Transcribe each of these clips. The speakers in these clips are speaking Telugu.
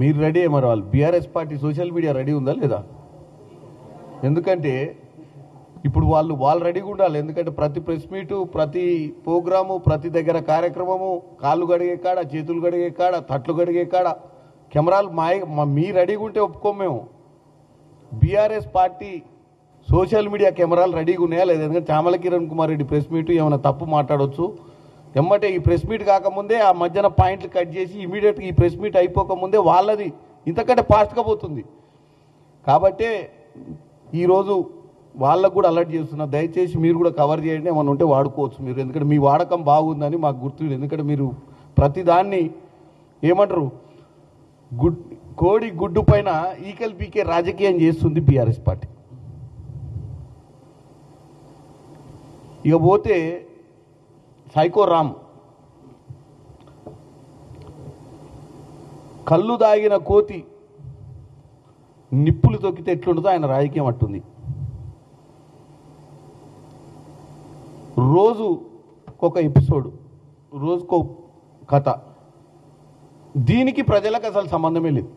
మీరు రెడీ మరి వాళ్ళు? BRS party social media ready ఉందా లేదా? ఎందుకంటే ఇప్పుడు వాళ్ళు వాళ్ళు రెడీగా ఉండాలి. ఎందుకంటే ప్రతి ప్రెస్ మీటు ప్రతి ప్రోగ్రాము ప్రతి దగ్గర కార్యక్రమము కాళ్ళు గడిగే కాడ చేతులు గడిగే కాడ తట్లు గడిగే కాడ కెమెరాలు మా మీ రెడీగా ఉంటే ఒప్పుకోం మేము. బీఆర్ఎస్ పార్టీ సోషల్ మీడియా కెమెరాలు రెడీగా ఉన్నాయా లేదా? ఎందుకంటే చామల కిరణ్ కుమార్ రెడ్డి ప్రెస్ మీటు ఏమైనా తప్పు మాట్లాడవచ్చు ఎమ్మటే ఈ ప్రెస్ మీట్ కాకముందే ఆ మధ్యన పాయింట్లు కట్ చేసి ఇమీడియట్గా ఈ ప్రెస్ మీట్ అయిపోకముందే వాళ్ళది ఇంతకంటే ఫాస్ట్గా పోతుంది. కాబట్టే ఈరోజు వాళ్ళకు కూడా అలర్ట్ చేస్తున్నా దయచేసి మీరు కూడా కవర్ చేయండి ఏమైనా ఉంటే వాడుకోవచ్చు మీరు. ఎందుకంటే మీ వాడకం బాగుందని మాకు గుర్తు ఎందుకంటే మీరు ప్రతిదాన్ని ఏమంటారు? గుడ్ కోడి గుడ్డు పైన ఈకల్ పీకే రాజకీయం చేస్తుంది బీఆర్ఎస్ పార్టీ. ఇక పోతే సైకో రామ్. కళ్ళు దాగిన కోతి నిప్పులు తొక్కితే ఎట్లుంటుందో ఆయన రాజకీయం అట్టుంది. రోజు ఒక ఎపిసోడ్ రోజుకో కథ. దీనికి ప్రజలకు అసలు సంబంధమే లేదు.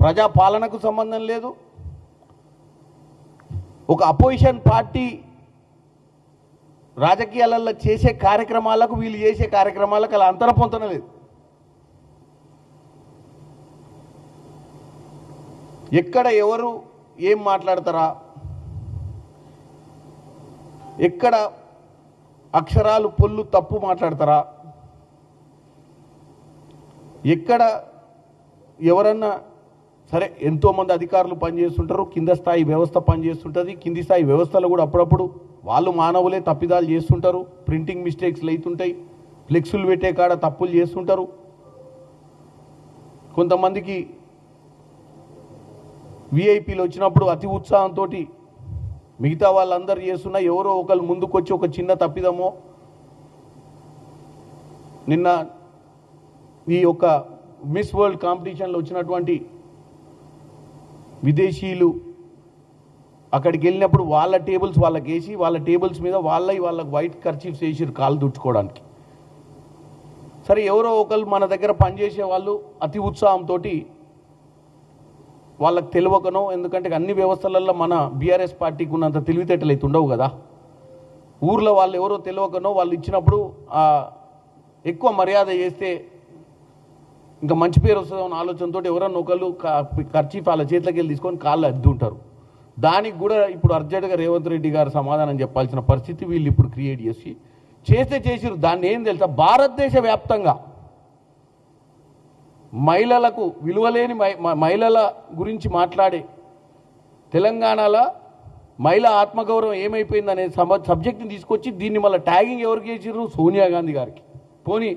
ప్రజా పాలనకు సంబంధం లేదు. ఒక అపోజిషన్ పార్టీ రాజకీయాలలో చేసే కార్యక్రమాలకు వీళ్ళు చేసే కార్యక్రమాలకు అలా అంతర పొందనలేదు ఎక్కడ ఎవరు ఏం మాట్లాడతారా? ఎక్కడ అక్షరాలు పొల్లు తప్పు మాట్లాడతారా? ఎక్కడ ఎవరన్నా సరే ఎంతోమంది అధికారులు పనిచేస్తుంటారు కింద స్థాయి వ్యవస్థ పనిచేస్తుంటుంది కింది స్థాయి వ్యవస్థలు కూడా అప్పుడప్పుడు వాళ్ళు మానవులే తప్పిదాలు చేస్తుంటారు ప్రింటింగ్ మిస్టేక్స్లు అవుతుంటాయి ఫ్లెక్సులు పెట్టే కాడ తప్పులు చేస్తుంటారు. కొంతమందికి విఐపీలు వచ్చినప్పుడు అతి ఉత్సాహంతో మిగతా వాళ్ళందరూ చేస్తున్నా ఎవరో ఒకరు ముందుకొచ్చి ఒక చిన్న తప్పిదమో నిన్న ఈ యొక్క మిస్ వరల్డ్ కాంపిటీషన్లో వచ్చినటువంటి విదేశీయులు అక్కడికి వెళ్ళినప్పుడు వాళ్ళ టేబుల్స్ వాళ్ళకి వేసి వాళ్ళ టేబుల్స్ మీద వాళ్ళ వాళ్ళకి వైట్ కర్చీఫ్స్ వేసి కాలు దుట్టుకోవడానికి సరే ఎవరో ఒకరు మన దగ్గర పనిచేసే వాళ్ళు అతి ఉత్సాహంతో వాళ్ళకి తెలియకనో ఎందుకంటే అన్ని వ్యవస్థలలో మన బీఆర్ఎస్ పార్టీకి ఉన్నంత తెలివితేటలు అయితే ఉండవు కదా. ఊర్లో వాళ్ళు ఎవరో తెలియకనో వాళ్ళు ఇచ్చినప్పుడు ఎక్కువ మర్యాద చేస్తే ఇంకా మంచి పేరు వస్తుందన్న ఆలోచనతో ఎవరన్నా ఒకళ్ళు ఖర్చీఫ్ వాళ్ళ చేతిలోకి వెళ్ళి తీసుకొని కాళ్ళు అద్దుంటారు. దానికి కూడా ఇప్పుడు అర్జెంటుగా రేవంత్ రెడ్డి గారు సమాధానం చెప్పాల్సిన పరిస్థితి వీళ్ళు ఇప్పుడు క్రియేట్ చేసి చేస్తే చేసిరు దాన్ని ఏం తెలుసా? భారతదేశ వ్యాప్తంగా మహిళలకు విలువలేని మహిళల గురించి మాట్లాడే తెలంగాణలో మహిళ ఆత్మగౌరవం ఏమైపోయిందనే సమ సబ్జెక్ట్ని తీసుకొచ్చి దీన్ని మళ్ళీ ట్యాగింగ్ ఎవరికి చేసిర్రు? సోనియా గాంధీ గారికి. పోనీ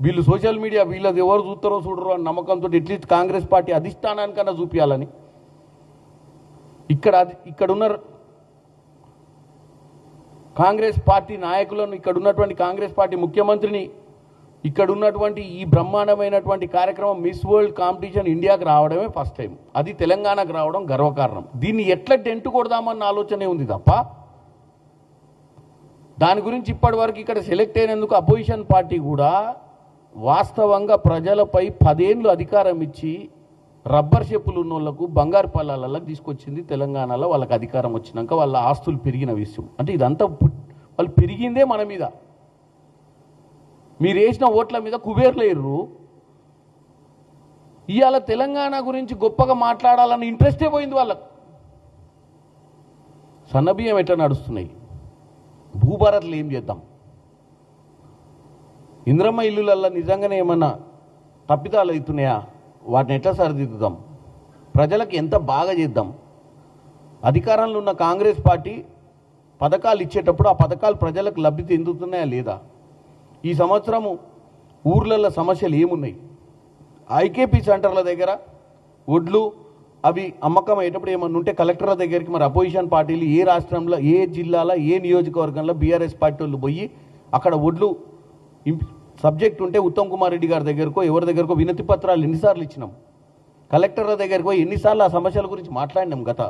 వీళ్ళు సోషల్ మీడియా వీళ్ళది ఎవరు చూస్తారో చూడరో అని నమ్మకంతో అట్లీస్ట్ కాంగ్రెస్ పార్టీ అధిష్టానానికన్నా చూపించాలని ఇక్కడ అది- ఇక్కడ ఉన్న కాంగ్రెస్ పార్టీ నాయకులను ఇక్కడ ఉన్నటువంటి కాంగ్రెస్ పార్టీ ముఖ్యమంత్రిని ఇక్కడ ఉన్నటువంటి ఈ బ్రహ్మాండమైనటువంటి కార్యక్రమం మిస్ వరల్డ్ కాంపిటీషన్ ఇండియాకి రావడమే ఫస్ట్ టైం అది తెలంగాణకు రావడం గర్వకారణం. దీన్ని ఎట్లా టెంట్ కొడదామన్న ఆలోచనే ఉంది తప్ప దాని గురించి ఇప్పటి వరకు ఇక్కడ సెలెక్ట్ అయినందుకు అపోజిషన్ పార్టీ కూడా వాస్తవంగా ప్రజలపై పదేళ్ళు అధికారం ఇచ్చి రబ్బర్ చెప్పులు ఉన్న వాళ్ళకు బంగారు పల్లాలలో తీసుకొచ్చింది తెలంగాణలో వాళ్ళకి అధికారం వచ్చినాక వాళ్ళ ఆస్తులు పెరిగిన విషయం. అంటే ఇదంతా వాళ్ళు పెరిగిందే మన మీద. మీరు వేసిన ఓట్ల మీద కుబేర్లేరు ఇవాళ తెలంగాణ గురించి గొప్పగా మాట్లాడాలన్న ఇంట్రెస్టే పోయింది వాళ్ళకు. సన్నబియ్యం ఎట్లా నడుస్తున్నాయి? భూభారత్లు ఏం చేద్దాం? ఇంద్రమ్మ ఇల్లులల్లో నిజంగానే ఏమన్నా తప్పిదాలు అవుతున్నాయా? వాటిని ఎట్లా సరిదిద్దుదాం ప్రజలకు ఎంత బాగా చేద్దాం? అధికారంలో ఉన్న కాంగ్రెస్ పార్టీ పథకాలు ఇచ్చేటప్పుడు ఆ పథకాలు ప్రజలకు లబ్ధి చెందుతున్నాయా లేదా? ఈ సంవత్సరము ఊర్లలో సమస్యలు ఏమున్నాయి? ఐకేపీ సెంటర్ల దగ్గర ఒడ్లు అవి అమ్మకం అయ్యేటప్పుడు ఏమన్నా ఉంటే కలెక్టర్ల దగ్గరికి మరి అపోజిషన్ పార్టీలు ఏ రాష్ట్రంలో ఏ జిల్లాలో ఏ నియోజకవర్గంలో బీఆర్ఎస్ పార్టీ వాళ్ళు పోయి అక్కడ ఒడ్లు సబ్జెక్ట్ ఉంటే ఉత్తమ్ కుమార్ రెడ్డి గారి దగ్గరకో ఎవరి దగ్గరకో వినతి పత్రాలు ఎన్నిసార్లు ఇచ్చినాం? కలెక్టర్ల దగ్గరికి ఎన్నిసార్లు ఆ సమస్యల గురించి మాట్లాడినాం గత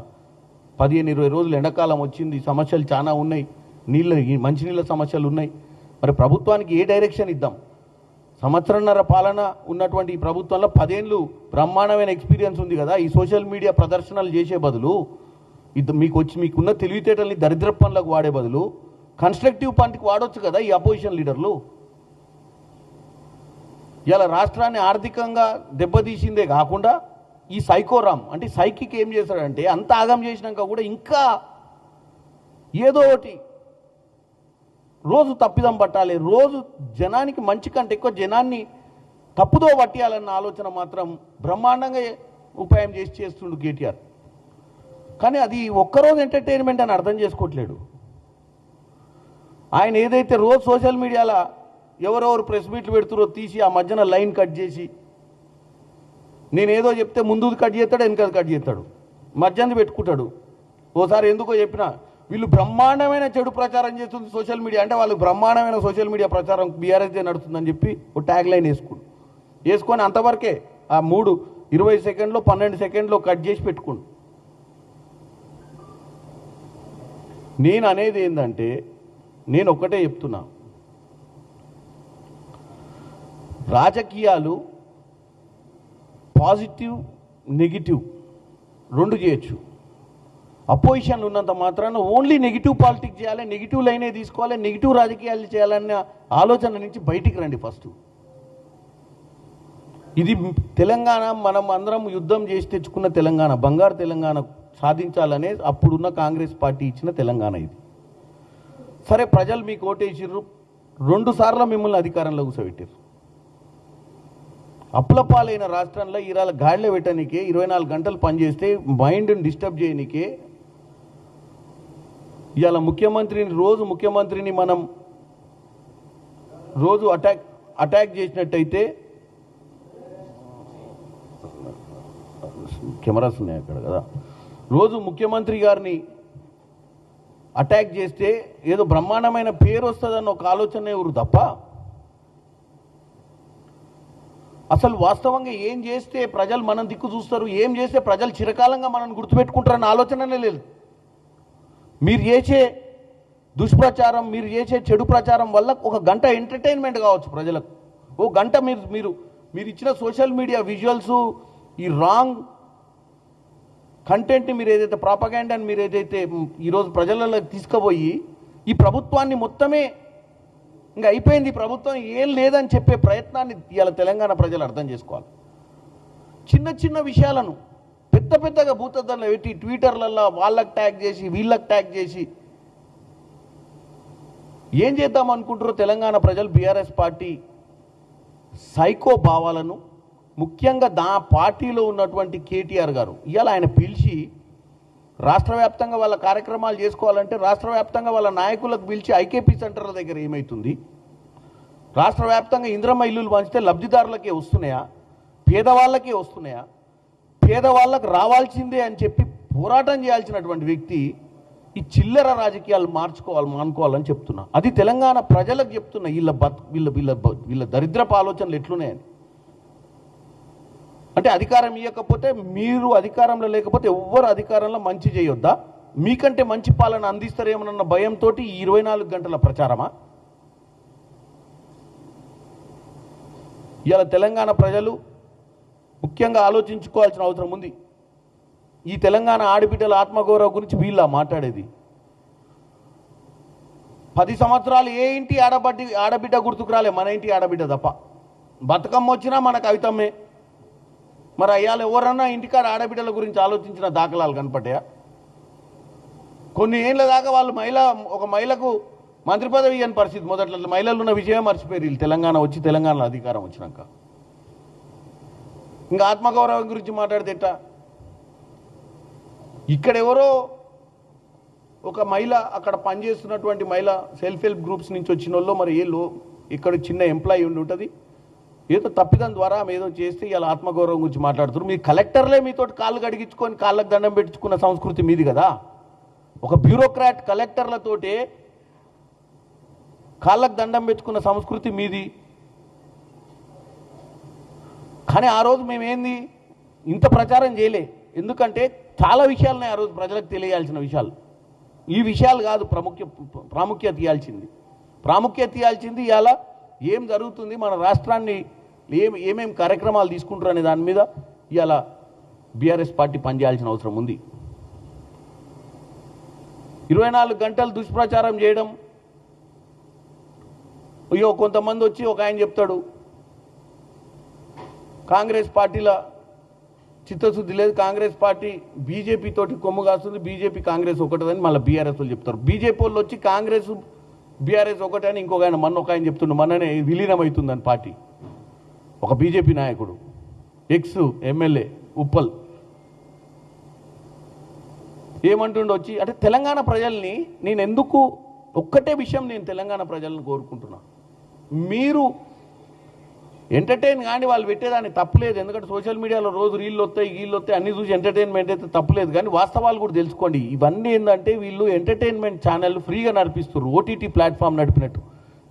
పదిహేను ఇరవై రోజులు ఎండాకాలం వచ్చింది సమస్యలు చాలా ఉన్నాయి నీళ్ళ ఈ మంచినీళ్ళ సమస్యలు ఉన్నాయి. మరి ప్రభుత్వానికి ఏ డైరెక్షన్ ఇద్దాం? సంవత్సరంన్నర పాలన ఉన్నటువంటి ఈ ప్రభుత్వంలో పదేళ్ళు బ్రహ్మాండమైన ఎక్స్పీరియన్స్ ఉంది కదా ఈ సోషల్ మీడియా ప్రదర్శనలు చేసే బదులు ఇది మీకు వచ్చి మీకున్న తెలివితేటల్ని దరిద్ర పనులకు వాడే బదులు కన్స్ట్రక్టివ్ పనికి వాడొచ్చు కదా ఈ అపోజిషన్ లీడర్లు? ఇలా రాష్ట్రాన్ని ఆర్థికంగా దెబ్బతీసిందే కాకుండా ఈ సైకోరామ్ అంటే సైకిక్ ఏం చేశాడంటే అంత ఆగం చేసినాక కూడా ఇంకా ఏదో ఒకటి రోజు తప్పిదం పట్టాలి రోజు జనానికి మంచి కంటే ఎక్కువ జనాన్ని తప్పుదో పట్టియాలన్న ఆలోచన మాత్రం బ్రహ్మాండంగా ఉపాయం చేసి చేస్తుండు కేటీఆర్. కానీ అది ఒక్కరోజు ఎంటర్టైన్మెంట్ అని అర్థం చేసుకోవట్లేడు ఆయన ఏదైతే రోజు సోషల్ మీడియాలో ఎవరెవరు ప్రెస్ మీట్లు పెడుతురో తీసి ఆ మధ్యన లైన్ కట్ చేసి. నేనేదో చెప్తే ముందు కట్ చేస్తాడు వెనకాల కట్ చేస్తాడు. మధ్యాహ్నం పెట్టుకుంటాడు. ఓసారి ఎందుకో చెప్పినా వీళ్ళు బ్రహ్మాండమైన చెడు ప్రచారం చేస్తుంది సోషల్ మీడియా. అంటే వాళ్ళు బ్రహ్మాండమైన సోషల్ మీడియా ప్రచారం బీఆర్ఎస్దే నడుస్తుందని చెప్పి ఓ ట్యాగ్ లైన్ వేసుకుండు. వేసుకొని అంతవరకే ఆ మూడు ఇరవై సెకండ్లో పన్నెండు సెకండ్లో కట్ చేసి పెట్టుకుండు. నేను అనేది ఏంటంటే నేను ఒక్కటే చెప్తున్నా. రాజకీయాలు పాజిటివ్ నెగిటివ్ రెండు చేయొచ్చు. అపోజిషన్ ఉన్నంత మాత్రాన ఓన్లీ నెగిటివ్ పాలిటిక్స్ చేయాలి నెగిటివ్ లైనే తీసుకోవాలి నెగిటివ్ రాజకీయాలు చేయాలన్న ఆలోచన నుంచి బయటికి రండి ఫస్ట్. ఇది తెలంగాణ మనం అందరం యుద్ధం చేసి తెచ్చుకున్న తెలంగాణ బంగారు తెలంగాణ సాధించాలనే అప్పుడున్న కాంగ్రెస్ పార్టీ ఇచ్చిన తెలంగాణ ఇది. సరే ప్రజలు మీకు ఓటేసిర్రు రెండు సార్లు మిమ్మల్ని అధికారంలో కూర్చోబెట్టారు అప్పుల పాలైన రాష్ట్రంలో ఈరాల గాడిలో పెట్టడానికే ఇరవై నాలుగు గంటలు పనిచేస్తే మైండ్ని డిస్టర్బ్ చేయనికే ఇవాళ ముఖ్యమంత్రిని రోజు ముఖ్యమంత్రిని మనం రోజు అటాక్ అటాక్ చేసినట్టయితే కెమెరాస్ ఉన్నాయి అక్కడ కదా. రోజు ముఖ్యమంత్రి గారిని అటాక్ చేస్తే ఏదో బ్రహ్మాండమైన పేరు వస్తుందన్న ఒక ఆలోచన ఎవరు తప్ప అసలు వాస్తవంగా ఏం చేస్తే ప్రజలు మనం దిక్కు చూస్తారు? ఏం చేస్తే ప్రజలు చిరకాలంగా మనల్ని గుర్తుపెట్టుకుంటారన్న ఆలోచననే లేదు. మీరు చేసే దుష్ప్రచారం మీరు చేసే చెడు ప్రచారం వల్ల ఒక గంట ఎంటర్టైన్మెంట్ కావచ్చు ప్రజలకు. ఓ గంట మీరు మీరు మీరు ఇచ్చిన సోషల్ మీడియా విజువల్స్ ఈ రాంగ్ కంటెంట్ని మీరు ఏదైతే ప్రాపగాండాని మీరు ఏదైతే ఈరోజు ప్రజలలో తీసుకుపోయి ఈ ప్రభుత్వాన్ని మొత్తమే ఇంకా అయిపోయింది ప్రభుత్వం ఏం లేదని చెప్పే ప్రయత్నాన్ని ఇవాళ తెలంగాణ ప్రజలు అర్థం చేసుకోవాలి. చిన్న చిన్న విషయాలను పెద్ద పెద్దగా భూతద్దంలో పెట్టి ట్విట్టర్లలో వాళ్ళకి ట్యాగ్ చేసి వీళ్ళకి ట్యాగ్ చేసి ఏం చేద్దాం అనుకుంటారో తెలంగాణ ప్రజలు బీఆర్ఎస్ పార్టీ సైకో భావాలను ముఖ్యంగా దా పార్టీలో ఉన్నటువంటి కేటీఆర్ గారు ఇవాళ ఆయన పిలిచి రాష్ట్ర వ్యాప్తంగా వాళ్ళ కార్యక్రమాలు చేసుకోవాలంటే రాష్ట్ర వ్యాప్తంగా వాళ్ళ నాయకులకు పిలిచి ఐకేపీ సెంటర్ల దగ్గర ఏమవుతుంది రాష్ట్ర వ్యాప్తంగా ఇంద్రమ్మ ఇల్లులు పంచితే లబ్ధిదారులకే వస్తున్నాయా? పేదవాళ్ళకే వస్తున్నాయా? పేదవాళ్ళకు రావాల్సిందే అని చెప్పి పోరాటం చేయాల్సినటువంటి వ్యక్తి ఈ చిల్లర రాజకీయాలు మార్చుకోవాలి మానుకోవాలని చెప్తున్నా. అది తెలంగాణ ప్రజలకు చెప్తున్నా వీళ్ళ బత్ వీళ్ళ వీళ్ళ బ- వీళ్ళ దరిద్రపు ఆలోచనలు ఎట్లున్నాయని. అంటే అధికారం ఇవ్వకపోతే మీరు అధికారంలో లేకపోతే ఎవ్వరు అధికారంలో మంచి చేయొద్దా? మీకంటే మంచి పాలన అందిస్తారేమోనన్న భయంతో ఈ ఇరవై నాలుగు గంటల ప్రచారమా? ఇవాళ తెలంగాణ ప్రజలు ముఖ్యంగా ఆలోచించుకోవాల్సిన అవసరం ఉంది. ఈ తెలంగాణ ఆడబిడ్డల ఆత్మగౌరవం గురించి వీళ్ళ మాట్లాడేది. పది సంవత్సరాలు ఏ ఇంటి ఆడబడ్డి ఆడబిడ్డ గుర్తుకు రాలే మన ఇంటి ఆడబిడ్డ తప్ప. బతుకమ్మ వచ్చినా మన కవితమ్మే. మరి అయ్యాలు ఎవరన్నా ఇంటికాడ ఆడబిడ్డల గురించి ఆలోచించిన దాఖలాలు కనపడ్డాయా? కొన్ని ఏళ్ళ దాకా వాళ్ళు మహిళ ఒక మహిళకు మంత్రి పదవి ఇవ్వని పరిస్థితి. మొదట్లో మహిళలు ఉన్న విషయమే మర్చిపోయారు. వీళ్ళు తెలంగాణ వచ్చి తెలంగాణలో అధికారం వచ్చినాక. ఇంకా ఆత్మగౌరవం గురించి మాట్లాడితేట ఇక్కడెవరో ఇక్కడ ఎవరో ఒక మహిళ అక్కడ పనిచేస్తున్నటువంటి మహిళ సెల్ఫ్ హెల్ప్ గ్రూప్స్ నుంచి వచ్చిన వాళ్ళు మరి ఏ లో ఇక్కడ చిన్న ఎంప్లాయీ ఉండి ఉంటుంది. ఏదో తప్పిదం ద్వారా ఆమె ఏదో చేస్తే ఇలా ఆత్మగౌరవం గురించి మాట్లాడుతున్నారు. మీ కలెక్టర్లే మీతో కాళ్ళు కడిగించుకొని కాళ్ళకు దండం పెట్టుకున్న సంస్కృతి మీది కదా? ఒక బ్యూరోక్రాట్ కలెక్టర్లతోటే కాళ్ళకు దండం పెట్టుకున్న సంస్కృతి మీది. కానీ ఆ రోజు మేమేంది? ఇంత ప్రచారం చేయలే. ఎందుకంటే చాలా విషయాలున్నాయి ఆ రోజు ప్రజలకు తెలియాల్సిన విషయాలు. ఈ విషయాలు కాదు ప్రాముఖ్య ప్రాముఖ్యత ఇవ్వాల్సింది. ప్రాముఖ్యత ఇవ్వాల్సింది ఇలా ఏం జరుగుతుంది? మన రాష్ట్రాన్ని ఏం ఏమేం కార్యక్రమాలు తీసుకుంటారు అనే దాని మీద ఇలా బీఆర్ఎస్ పార్టీ పనిచేయాల్సిన అవసరం ఉంది. ఇరవై నాలుగు గంటలు దుష్ప్రచారం చేయడం. అయ్యో కొంతమంది వచ్చి ఒక ఆయన చెప్తాడు కాంగ్రెస్ పార్టీల చిత్తశుద్ధి లేదు కాంగ్రెస్ పార్టీ బీజేపీ తోటి కొమ్ము కాస్తుంది బీజేపీ కాంగ్రెస్ ఒకటదని మళ్ళీ బీఆర్ఎస్ వాళ్ళు చెప్తారు. బీజేపీ వాళ్ళు వచ్చి కాంగ్రెస్ బీఆర్ఎస్ ఒకటే అని ఇంకొక ఆయన మొన్న ఒక ఆయన చెప్తుండు మొన్ననే విలీనం అవుతుందని పార్టీ. ఒక బీజేపీ నాయకుడు ఎక్స్ ఎమ్మెల్యే ఉప్పల్. ఏమంటుండో వచ్చి అంటే తెలంగాణ ప్రజల్ని నేను ఎందుకు ఒక్కటే విషయం నేను తెలంగాణ ప్రజలను కోరుకుంటున్నా. మీరు ఎంటర్టైన్ కానీ వాళ్ళు పెట్టేదాన్ని తప్పలేదు. ఎందుకంటే సోషల్ మీడియాలో రోజు రీళ్ళు వస్తాయి గీళ్ళు వస్తాయి అన్ని చూసి ఎంటర్టైన్మెంట్ అయితే తప్పలేదు. కానీ వాస్తవాలు కూడా తెలుసుకోండి. ఇవన్నీ ఏంటంటే వీళ్ళు ఎంటర్టైన్మెంట్ ఛానల్ ఫ్రీగా నడిపిస్తారు ఓటీటీ ప్లాట్ఫామ్ నడిపినట్టు.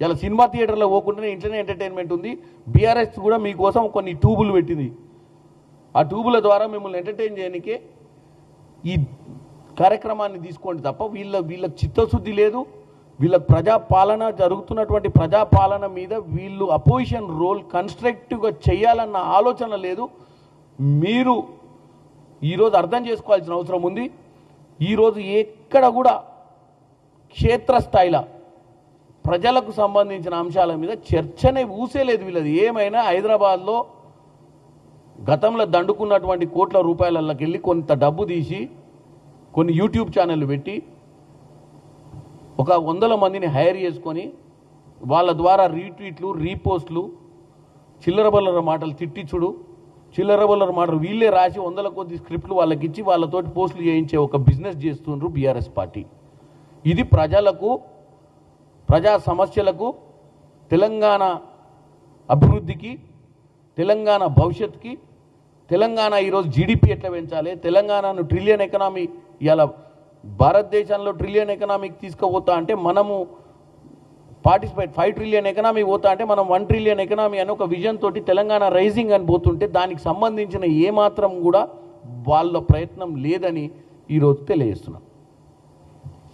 ఇలా సినిమా థియేటర్లో పోకుండానే ఇంట్లోనే ఎంటర్టైన్మెంట్ ఉంది. బీఆర్ఎస్ కూడా మీకోసం కొన్ని ట్యూబులు పెట్టింది. ఆ ట్యూబుల ద్వారా మిమ్మల్ని ఎంటర్టైన్ చేయడానికే ఈ కార్యక్రమాన్ని తీసుకోండి తప్ప వీళ్ళ వీళ్ళకి చిత్తశుద్ధి లేదు. వీళ్ళ ప్రజాపాలన జరుగుతున్నటువంటి ప్రజాపాలన మీద వీళ్ళు అపోజిషన్ రోల్ కన్స్ట్రక్టివ్గా చేయాలన్న ఆలోచన లేదు. మీరు ఈరోజు అర్థం చేసుకోవాల్సిన అవసరం ఉంది. ఈరోజు ఎక్కడ కూడా క్షేత్రస్థాయిలో ప్రజలకు సంబంధించిన అంశాల మీద చర్చనే ఊసేలేదు వీళ్ళది. ఏమైనా హైదరాబాద్లో గతంలో దండుకున్నటువంటి కోట్ల రూపాయలకి వెళ్ళి కొంత డబ్బు తీసి కొన్ని యూట్యూబ్ ఛానళ్ళు పెట్టి ఒక వందల మందిని హైర్ చేసుకొని వాళ్ళ ద్వారా రీట్వీట్లు రీపోస్ట్లు చిల్లర బల్లర మాటలు తిట్టించుడు చిల్లర బల్లర మాటలు వీళ్ళే రాసి వందల కొద్ది స్క్రిప్ట్లు వాళ్ళకి ఇచ్చి వాళ్ళతోటి పోస్టులు చేయించే ఒక బిజినెస్ చేస్తుండ్రు బీఆర్ఎస్ పార్టీ. ఇది ప్రజలకు ప్రజా సమస్యలకు తెలంగాణ అభివృద్ధికి తెలంగాణ భవిష్యత్తుకి తెలంగాణ ఈరోజు జీడిపి ఎట్లా పెంచాలి తెలంగాణను ట్రిలియన్ ఎకనామీ ఇలా భారతదేశంలో ట్రిలియన్ ఎకనామిక్ తీసుకుపోతా అంటే మనము పార్టిసిపేట్ ఫైవ్ ట్రిలియన్ ఎకనామీ పోతా అంటే మనం వన్ ట్రిలియన్ ఎకనామీ అని ఒక విజన్ తోటి తెలంగాణ రైజింగ్ అని పోతుంటే దానికి సంబంధించిన ఏమాత్రం కూడా వాళ్ళ ప్రయత్నం లేదని ఈరోజు తెలియజేస్తున్నాం.